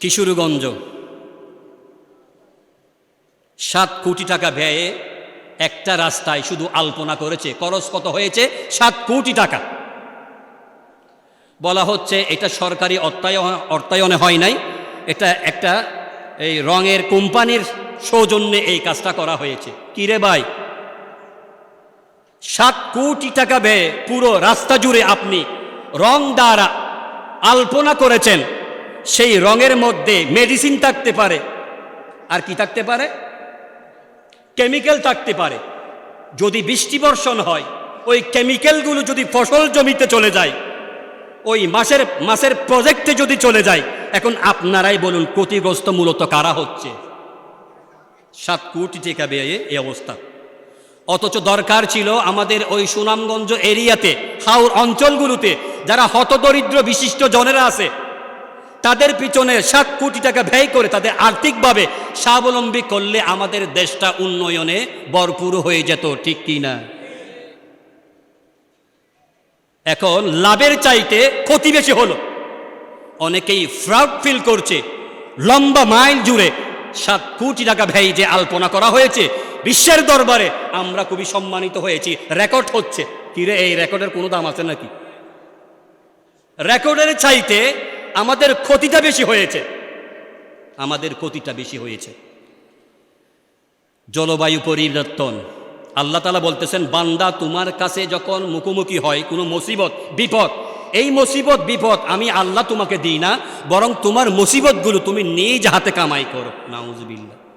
কিশোরগঞ্জ। সাত কোটি টাকা ব্যয়ে একটা রাস্তায় শুধু আলপনা করেছে। খরচ কত হয়েছে? সাত কোটি টাকা। বলা হচ্ছে এটা সরকারি অর্থায়ন অর্থায়নে হয় নাই। এটা একটা এই রঙের কোম্পানির সৌজন্যে এই কাজটা করা হয়েছে। কিরে ভাই? সাত কোটি টাকা ব্যয়ে পুরো রাস্তা জুড়ে আপনি রং দ্বারা আলপনা করেছেন। সেই রঙের মধ্যে মেডিসিন থাকতে পারে। আর কি থাকতে পারে? কেমিক্যাল থাকতে পারে। যদি বৃষ্টি বর্ষণ হয়, ওই কেমিক্যালগুলো যদি ফসল জমিতে চলে যায়, ওই মাসের মাসের প্রজেক্টে যদি চলে যায়, এখন আপনারাই বলুন ক্ষতিগ্রস্ত মূলত কারা হচ্ছে? সাত কোটি টাকা ব্যয়ে এই অবস্থা। অথচ দরকার ছিল আমাদের ওই সুনামগঞ্জ এরিয়াতে, হাওর অঞ্চলগুলোতে, যারা হতদরিদ্র বিশিষ্ট জনেরা আছে তাদের পিছনে সাত কোটি টাকা ব্যয় করে তাদের আর্থিকভাবে স্বাবলম্বী করলে আমাদের দেশটা উন্নয়নে ভরপুর হয়ে যেত, ঠিক কি না? এখন লাভের চাইতে ক্ষতি বেশি হলো। অনেকেই ফ্রাউড ফিল করছে। লম্বা মাইল জুড়ে সাত কোটি টাকা ব্যয় যে আলপনা করা হয়েছে, বিশ্বের দরবারে আমরা খুবই সম্মানিত হয়েছি। রেকর্ড হচ্ছে। কিরে, এই রেকর্ডের কোনো দাম আছে নাকি? রেকর্ডের চাইতে আমাদের ক্ষতিটা বেশি হয়েছে। আমাদের ক্ষতিটা বেশি হয়েছে। জলবায়ু পরিবর্তন। আল্লাহ তালা বলতেছেন, বান্দা তোমার কাছে যখন মুখোমুখি হয়, কোনো মুসিবত, বিপদ, এই মুসিবত, বিপদ আমি আল্লাহ তোমাকে দিই না, বরং তোমার মুসিবতগুলো তুমি নিজ হাতে কামাই করো। নাউজবিল্লা